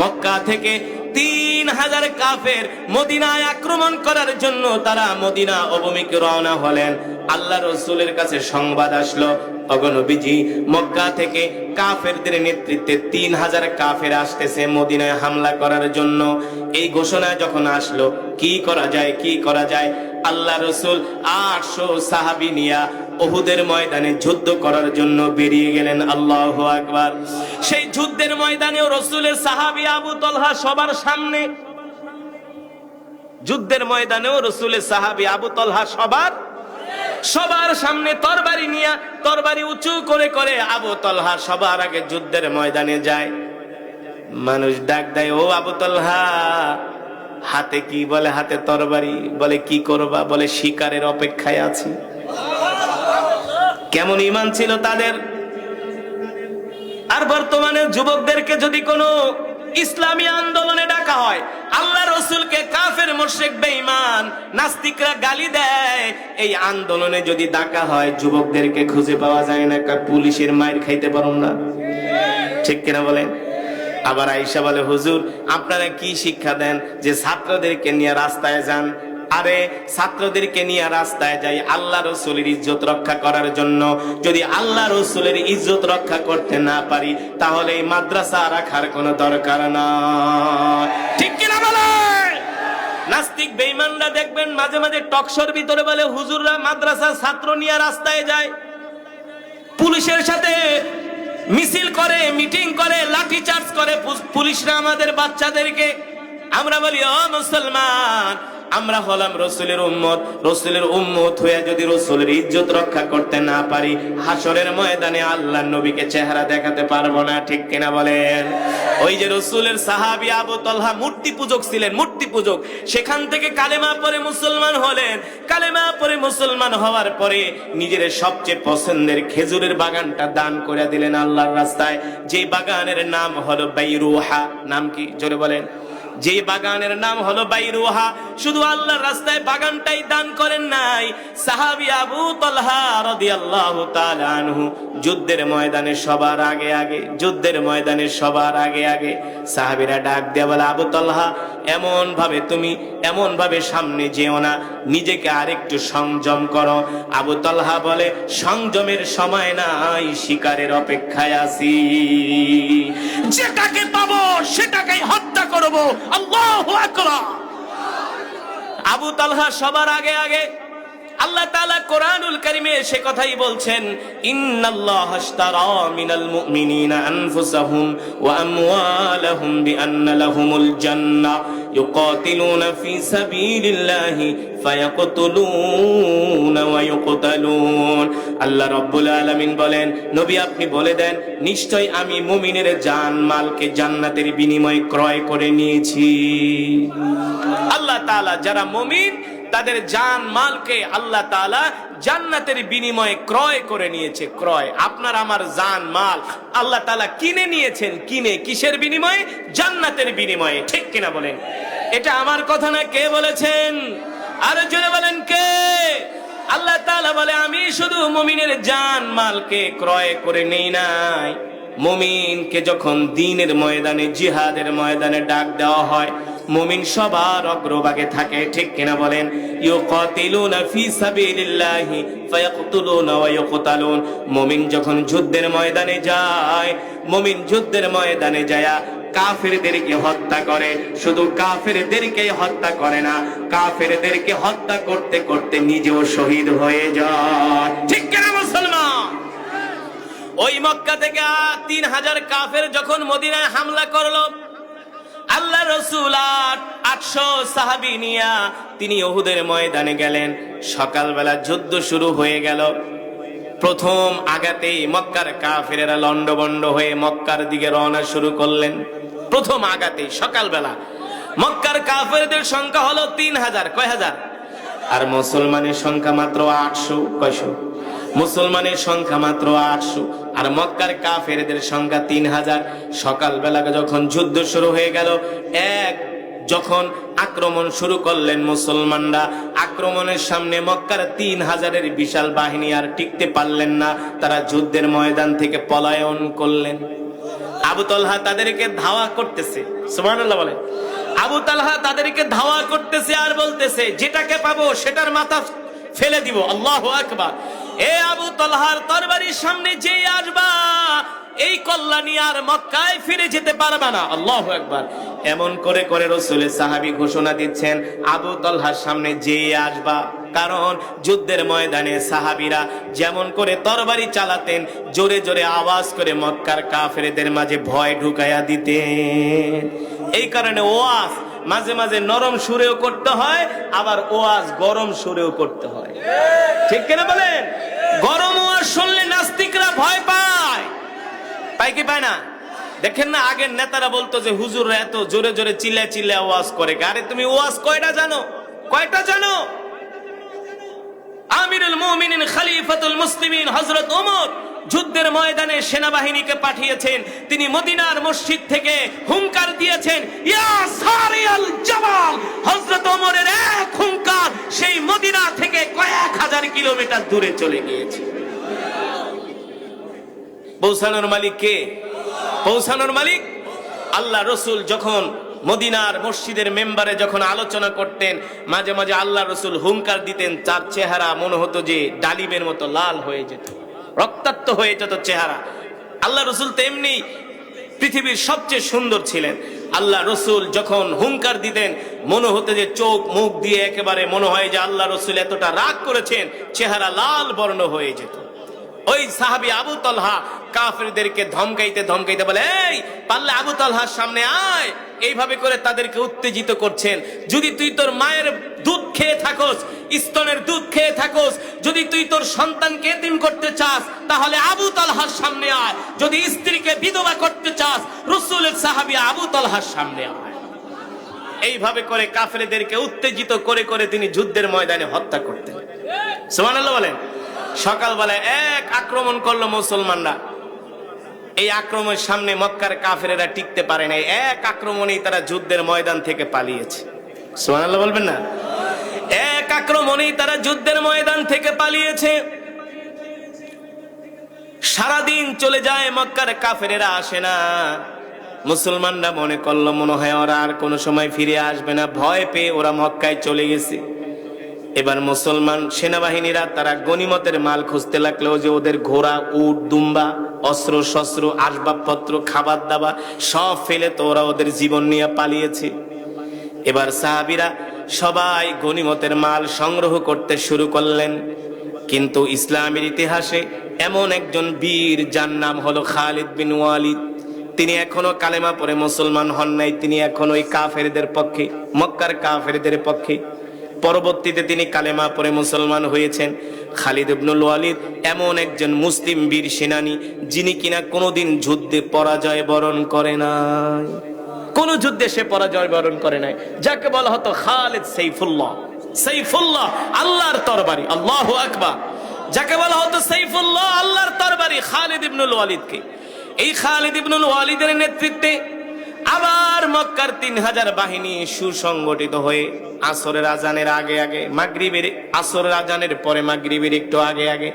মক্কা থেকে তিন হাজার কাফের মদিনায় আক্রমণ করার জন্য তারা মদিনা অবমিকে রওনা হলেন। আল্লাহ রসুলের কাছে সংবাদ আসলো অগনবীজি মক্কা থেকে কাফেরদের নেতৃত্বে তিন হাজার কাফের আসতেছে মদিনায় হামলা করার জন্য। এই ঘোষণা যখন আসলো, কি করা যায়, কি করা যায়? আল্লাহ রসুল আটশো সাহাবি নিয়া ওহুদের ময়দানে যুদ্ধ করার জন্য বেরিয়ে গেলেন, আল্লাহ আকবার। সেই যুদ্ধের ময়দানেও রসুলের সাহাবি আবু তলহা সবার সামনে। যুদ্ধের ময়দানেও রসুলের সাহাবি আবু তলহা সবার সবার সামনে তরবারি নিয়ে, তরবারি উঁচু করে করে আবু তলহা সবার আগে যুদ্ধের ময়দানে যায়। মানুষ ডাক দেয়, ও আবু তলহা, হাতে কি বলে হাতে তরবারি? বলে, কি করবা? বলে, শিকারের অপেক্ষায় আছি। কেমন ইমান ছিল তাদের? আর বর্তমানে যুবকদেরকে যদি কোনো ইসলামী আন্দোলনে ডাকা হয়, আল্লাহ রসুলকে কাফের মোশেক বেঈমান, নাস্তিকরা গালি দেয়, এই আন্দোলনে যদি ডাকা হয়, যুবকদেরকে খুঁজে পাওয়া যায় না পুলিশের মায়ের খাইতে পারুন না। ঠিক কিনা বলেন? আবার আইসা বলে, হুজুর, আপনারা কি শিক্ষা দেন যে ছাত্রদেরকে নিয়ে রাস্তায় যান আরে ছাত্রদেরকে নিয়ে রাস্তায় যাই, আল্লাহ রসুলের ইজ্জত রক্ষা করার জন্য। যদি আল্লাহ রসুলের ইজ্জত রক্ষা করতে না পারি, তাহলে এই মাদ্রাসা রাখার কোনো দরকার না। ঠিক কিনা বলে? নাস্তিক বেঈমানরা দেখবেন মাঝে মাঝে টকশোর ভিতরে বলে, হুজুররা মাদ্রাসা ছাত্র নিয়ে রাস্তায় যায়। পুলিশের সাথে মিছিল করে, মিটিং করে লাঠি চার্জ করে, পুলিশরা আমাদের বাচ্চাদেরকে। আমরা বলি, ও মুসলমান আমরা হলাম রসুলের উম্মত। রসুলের উম্মত হয়ে যদি রসুলের ইজ্জত রক্ষা করতে না পারি হাসরের ময়দানে আল্লাহ নবীকে চেহারা দেখাতে পারব না, ঠিক কিনা বলেন? ওই যে রসুলের সাহাবি আবু তলহা মূর্তি পূজক ছিলেন, মূর্তি পূজক। সেখান থেকে কালেমা পরে মুসলমান হলেন। কালেমা পরে মুসলমান হওয়ার পরে নিজের সবচেয়ে পছন্দের খেজুরের বাগানটা দান করে দিলেন আল্লাহর রাস্তায়। যে বাগানের নাম হলো বাইরুহা। নাম কি? জোরে বলেন। যে বাগানের নাম হলো বাইরুহা। শুধু আল্লাহর রাস্তায় বাগানটাই দান করেন নাই। সাহাবি আবু তলহা রাদিয়াল্লাহু তাআলা আনহু, যুদ্ধের ময়দানে সবার আগে আগে, যুদ্ধের ময়দানে সবার আগে আগে সাহাবীরা ডাক দেয়া বলে, আবু তলহা এমন ভাবে তুমি এমন ভাবে সামনে যেও না, নিজেকে আরেকটু সংযম করো। আবু তলহা বলে, সংযমের সময় নাই, শিকারের অপেক্ষায় আছি। যেটাকে পাবো, সেটাকেই হত্যা করব। আবু তালহা সবার আগে আগে। আল্লাহ তাআলা কোরআনুল কারীমে সে কথাই বলছেন আল্লাহ আলামিন বলেন, নবী আপনি বলে দেন, নিশ্চয় আমি মুমিনের জান মালকে জান্নাতের বিনিময়ে ক্রয় করে নিয়েছি। আল্লাহ তাআলা যারা মুমিন তাদের জান মালকে আল্লাহ তাআলা জান্নাতের বিনিময়ে ক্রয় করে নিয়েছে, ক্রয়। আপনার আমার জান মাল আল্লাহ তালা কিনে নিয়েছেন, কিনে কিসের বিনিময়ে? জান্নাতের বিনিময়ে। ঠিক কিনা বলেন? এটা আমার কথা না, কে বলেছেন? আরও জোরে বলেন, কে? আল্লাহ তালা বলে, আমি শুধু মমিনের জান মালকে ক্রয় করে নেই নাই। মুমিনকে যখন দিনের ময়দানে, জিহাদের ময়দানে ডাক দেওয়া হয়, মুমিন সবার অগ্রভাগে থাকে, ঠিক কিনা বলেন? মুমিন যখন যুদ্ধের ময়দানে যায়, মুমিন যুদ্ধের ময়দানে যায় কাফেরদেরকে হত্যা করে। শুধু কাফেরদেরকে হত্যা করে না, কাফেরদেরকে হত্যা করতে করতে নিজেও শহীদ হয়ে যায়। ঠিক কিনা মুসলমান? ওই মক্কা থেকে তিন হাজার কাফের যখন মদিনায় হামলা করল, আল্লাহ রসুল আট আটশো সাহাবি নিয়া তিনি ওহুদের ময়দানে গেলেন। সকালবেলা যুদ্ধ শুরু হয়ে গেল। প্রথম আগাতেই মক্কার কাফেরেরা লন্ডবন্ড হয়ে মক্কার দিকে রওনা শুরু করলেন। প্রথম আগাতেই সকালবেলা মক্কার কাফেরদের সংখ্যা হলো তিন হাজার, কয় হাজার? আর মুসলমানের সংখ্যা মাত্র আটশো, কয়শো? মুসলমানের সংখ্যা মাত্র আটশো, আর মক্কার কাফেরদের সংখ্যা তিন হাজার। সকালবেলা যখন যুদ্ধ শুরু হয়ে গেল, এক যখন আক্রমণ শুরু করলেন মুসলমানরা, আক্রমণের সামনে মক্কার তিন হাজারের বিশাল বাহিনী আর টিকতে পারলেন না, তারা যুদ্ধের ময়দান থেকে পলায়ন করলেন। আবু তলহা তাদেরকে ধাওয়া করতেছে, সুবহানাল্লাহ বলে। আবু তালহা তাদেরকে ধাওয়া করতেছে আর বলতেছে, যেটাকে পাবো সেটার মাথা ফেলে দিব, আল্লাহ আকবার। এ আবু তলহার তরবারির সামনে যেই আসবা, এই কল্যাণী আর মক্কায় ফিরে যেতে পারবে না। আল্লাহ একবার এমন করে করে রসুলের সাহাবি ঘোষণা দিচ্ছেন, আবু তলহার সামনে যে আসবা। কারণ যুদ্ধের ময়দানে সাহাবিরা যেমন করে তরবারি চালাতেন, জোরে জোরে আওয়াজ করে মক্কার কাফেরদের মাঝে ভয় ঢুকাইয়া দিতেন। এই কারণে ওয়াজ মাঝে মাঝে নরম সুরেও করতে হয়, আবার ওয়াজ গরম সুরেও করতে হয়। ঠিক কিনা বলেন? গরম ওয়াজ শুনলে নাস্তিকরা ভয় পায়। পাই কি পায় না? দেখেন না, আগের নেতারা বলতো যে হুজুর এত জোরে জোরে চিল্লা চিল্লা ওয়াজ করে আরে তুমি ওয়াজ কয়টা জানো? কয়টা জানো? আমিরুল মুমিনিন, খলিফাতুল মুসলিমিন, হযরত ওমর। যুদ্ধের ময়দানে সেনাবাহিনীকে পাঠিয়েছেন। তিনি মদিনার মসজিদ থেকে হুঙ্কার দিয়েছেন ওমরের এক হুঙ্কার সেই মদিনা থেকে কয়েক হাজার কিলোমিটার দূরে চলে গিয়েছে। পৌঁছানোর মালিক কে? পৌঁছানোর মালিক? আল্লাহ রসুল যখন মদিনার মসজিদের মেম্বারে যখন আলোচনা করতেন, মাঝে মাঝে আল্লাহ রসুল হুঙ্কার দিতেন, তার চেহারা মনে হতো যে ডালিমের মতো লাল হয়ে যেত। রক্তাক্ত হয়ে যেত চেহারা। আল্লাহ রসুল তেমনি পৃথিবীর সবচেয়ে সুন্দর ছিলেন। আল্লাহ রসুল যখন হুঙ্কার দিতেন, মনে হতে যে চোখ মুখ দিয়ে একেবারে মনে হয় যে আল্লাহ রসুল এতটা রাগ করেছেন, চেহারা লাল বর্ণ হয়ে যেত। ওই সাহাবি আবু তলহা কাফেরদেরকে ধমকাইতে ধমকাইতে বলে, এই পারলে আবু তলহার সামনে আয়। এইভাবে করে তাদেরকে উত্তেজিত করছেন। যদি তুই তোর মায়ের দুধ খেয়ে থাকোস, স্তনের দুধ খেয়ে থাকোস, যদি তুই তোর সন্তানকে এতিম করতে চাস, তাহলে আবু তলহার সামনে আয়। যদি স্ত্রীকে বিধবা করতে চাস, রসুলের সাহাবি আবু তলহার সামনে আয়। এইভাবে করে কাফেরদেরকে উত্তেজিত করে করে তিনি যুদ্ধের ময়দানে হত্যা করতেন। সুবহানাল্লাহ বলেন। সকালবেলায় এক আক্রমণ করল মুসলমানরা। এই আক্রমণের সামনে মক্কার কাফেরেরা টিকতে পারে নাই। এক আক্রমণেই তারা যুদ্ধের ময়দান থেকে পালিয়েছে। সুবহানাল্লাহ বলবেন না? এক আক্রমণেই তারা যুদ্ধের ময়দান থেকে পালিয়েছে। সারাদিন চলে যায় মক্কার কাফেরেরা, আসে না। মুসলমানরা মনে করল, মনে হয় ওরা আর কোনো সময় ফিরে আসবে না। ভয় পেয়ে ওরা মক্কায় চলে গেছে। এবার মুসলমান সেনাবাহিনীরা তারা গনিমতের মাল খুঁজতে লাগল যে ওদের ঘোড়া, উট, দুম্বা, অস্ত্র, শস্ত্র, আসবাবপত্র খাবার দাবার সব ফেলে তো ওরা ওদের জীবন নিয়ে পালিয়েছে। এবার সাহাবিরা সবাই গনিমতের মাল সংগ্রহ করতে শুরু করলেন। কিন্তু ইসলামের ইতিহাসে এমন একজন বীর যার নাম হলো খালিদ বিন ওয়ালিদ। তিনি এখনও কালেমা পরে মুসলমান হন নাই, তিনি এখন ওই কাফেরদের পক্ষে, মক্কার কাফেরদের পক্ষে। পরবর্তীতে তিনি কালেমা পরে মুসলমান হয়েছেন। খালিদ ইবনুল ওয়ালিদ এমন একজন মুসলিম বীর সেনানী, যিনি কিনা কোনোদিন যুদ্ধে পরাজয় বরণ করে নাই। কোন যুদ্ধে সে পরাজয় বরণ করে নাই। যাকে বলা হতো খালিদ সাইফুল্লাহ। সাইফুল্লাহ, আল্লাহর তরবারি, আল্লাহ আকবার। যাকে বলা হতো সাইফুল্লাহ, আল্লাহর তরবারি খালিদ ইবনুল ওয়ালিদকে। এই খালিদ ইবনুল ওয়ালিদের নেতৃত্বে আবার মক্কার তিন হাজার বাহিনী সুসংগঠিত হয়ে আসরের আজানের আগে আগে, মাগরিবের আসরের আজানের পরে মাগরিবের একটু আগে আগে।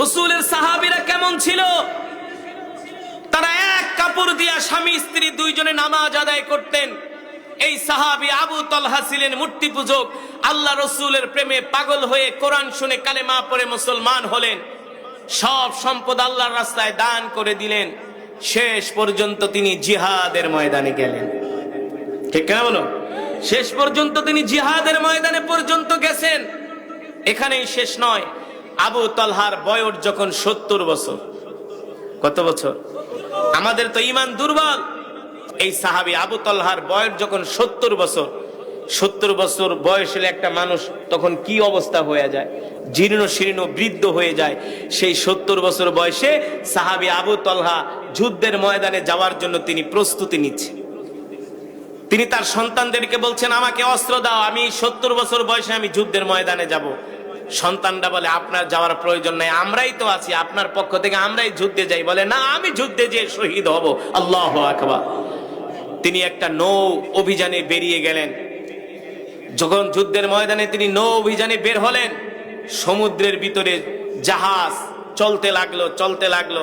রসুলের সাহাবিরা কেমন ছিল? তারা এক কাপড় দিয়া স্বামী, স্ত্রী দুইজনে নামাজ আদায় করতেন। এই সাহাবি আবু তলহা ছিলেন মূর্তি পূজক। আল্লাহ রসুলের প্রেমে পাগল হয়ে কোরআন শুনে কালেমা পরে মুসলমান হলেন। সব সম্পদ আল্লাহর রাস্তায় দান করে দিলেন। শেষ পর্যন্ত তিনি জিহাদের ময়দানে গেলেন। ঠিক কেন বলো? শেষ পর্যন্ত তিনি জিহাদের ময়দানে পর্যন্ত গেছেন। এখানেই শেষ নয়, আবু তলহার বয়স যখন সত্তর বছর। কত বছর? আমাদের তো ইমান দুর্বল। এই সাহাবি আবু তলহার বয়স যখন সত্তর বছর সত্তর বছর বয়স হলে একটা মানুষ তখন কি অবস্থা হয়ে যায়? জীর্ণ শীর্ণ বৃদ্ধ হয়ে যায়। সেই সত্তর বছর বয়সে সাহাবি আবু তলহা যুদ্ধের ময়দানে যাওয়ার জন্য তিনি প্রস্তুতি নিচ্ছে তিনি তার সন্তানদেরকে বলছেন, আমাকে অস্ত্র দাও, আমি সত্তর বছর বয়সে আমি যুদ্ধের ময়দানে যাব। সন্তানরা বলে, আপনার যাওয়ার প্রয়োজন নাই, আমরাই তো আছি, আপনার পক্ষ থেকে আমরাই যুদ্ধে যাই। বলে, না, আমি যুদ্ধে যেয়ে শহীদ হব। আল্লাহ আকবার। তিনি একটা নৌ অভিযানে বেরিয়ে গেলেন। যখন যুদ্ধের ময়দানে তিনি নৌ অভিযানে বের হলেন, সমুদ্রের ভিতরে জাহাজ চলতে লাগল চলতে লাগল।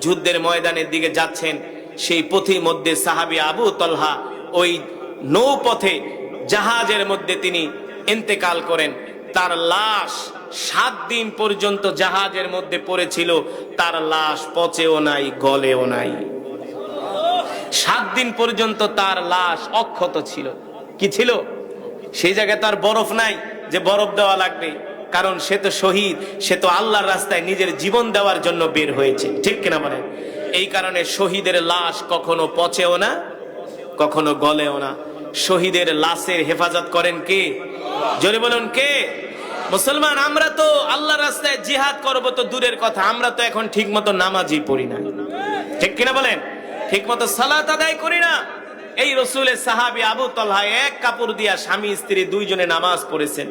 যুদ্ধের ময়দানের দিকে যাচ্ছেন সেই পথির মধ্যে সাহাবি আবু তলহা। ওই নৌপথে জাহাজের মধ্যে তিনি ইন্তেকাল করেন। তার লাশ সাত দিন পর্যন্ত জাহাজের মধ্যে পড়েছিল। তার লাশ পচেও নাই, গলেও নাই। সাত দিন পর্যন্ত তার লাশ অক্ষত ছিল। কি ছিল? সেই জায়গায় তার বরফ নাই যে বরফ দেওয়া লাগবে। কারণ সে তো শহীদ, সে তো আল্লাহর রাস্তায় নিজের জীবন দেওয়ার জন্য বের হয়েছে। ঠিক কিনা বলেন? এই কারণে শহীদের লাশ কখনো পচেও না, কখনো গলেও না। শহীদের লাশের হেফাজত করেন কে? জোরে বলুন কে? মুসলমান, আমরা তো আল্লাহ রাস্তায় জিহাদ করব তো দূরের কথা, আমরা তো এখন ঠিক মতো নামাজই পড়ি না। ঠিক কিনা বলেন? ঠিক মতো সালাত আদায় করি না। রসুলের সাহাবি আবু তলহা এক কাপড় দিয়া স্বামী, স্ত্রী দুইজনে নামাজ পড়েছেন।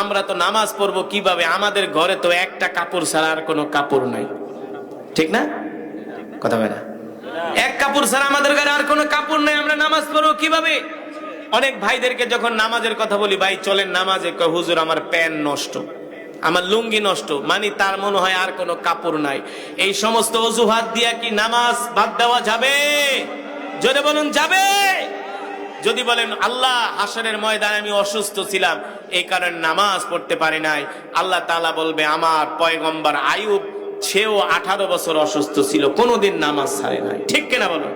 আমরা তো নামাজ পড়ব কীভাবে? আমাদের ঘরে তো একটা কাপড় ছাড়া আর কোনো কাপড় নাই। ঠিক না? কথা বলে এক কাপড় ছাড়া আমাদের ঘরে আর কোনো কাপড় নেই, আমরা নামাজ পড়ব কীভাবে? অনেক ভাইদেরকে যখন নামাজের কথা বলি, ভাই, চলেন নামাজে। হুজুর, আমার প্যান্ট নষ্ট, আমার লুঙ্গি নষ্ট মানে তার মনে হয় আর কোনো কাপড় নাই। এই সমস্ত অজুহাত দিয়া কি নামাজ বাদ দেওয়া যাবে? যদি বলুন, যাবে? যদি বলেন, আল্লাহ হাসনের ময়দানে আমি অসুস্থ ছিলাম এই কারণে নামাজ পড়তে পারি নাই। আল্লাহ তালা বলবে, আমার পয়গম্বর আয়ুব সেও আঠারো বছর অসুস্থ ছিল, কোনোদিন নামাজ ছাড়ে নাই। ঠিক কিনা বলুন?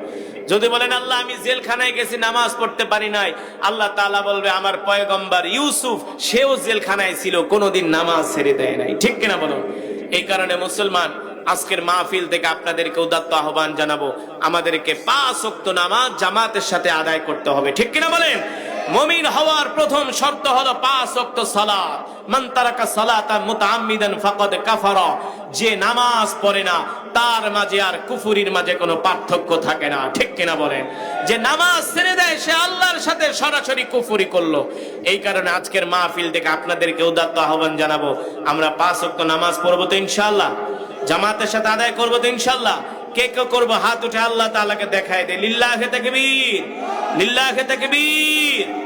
যদি বলেন, আল্লাহ, আমি জেলখানায় গেছি, নামাজ পড়তে পারি নাই, আল্লাহ তালা বলবে, আমার পয়গম্বর ইউসুফ, সেও জেলখানায় ছিল, কোনোদিন নামাজ ছেড়ে দেয় নাই। ঠিক কিনা বলুন? এই কারণে মুসলমান আজকের মাহফিল থেকে আপনাদেরকে উদাত্ত আহ্বান জানাব। আমাদেরকে পাঁচ ওয়াক্ত নামাজ জামাতের সাথে আদায় করতে হবে। ঠিক কিনা বলেন? মমিন হওয়ার প্রথম শর্ত হলো পাঁচ ওয়াক্ত সালাত। মান তারাকা সালাতা মুতাআম্মিদান ফাকাদ কাফারা। যে নামাজ পড়ে না, তার মাঝে আর কুফুরির মাঝে কোনো পার্থক্য থাকে না। ঠিক কিনা বলেন? যে নামাজ ছেড়ে দেয়, সে আল্লাহর সাথে সরাসরি কুফুরি করল। এই কারণে আজকের মাহফিল থেকে আপনাদেরকে উদাত্ত আহ্বান জানাব। আমরা পাঁচ ওয়াক্ত নামাজ পড়ব তো ইনশাআল্লাহ। জামাতের সাথে আদায় করব তো ইনশাল্লাহ। কে কে করব? হাত উঠে আল্লাহ তালাকে দেখায় দে। লিল্লাহে তাকবীর। লিল্লাহে তাকবীর।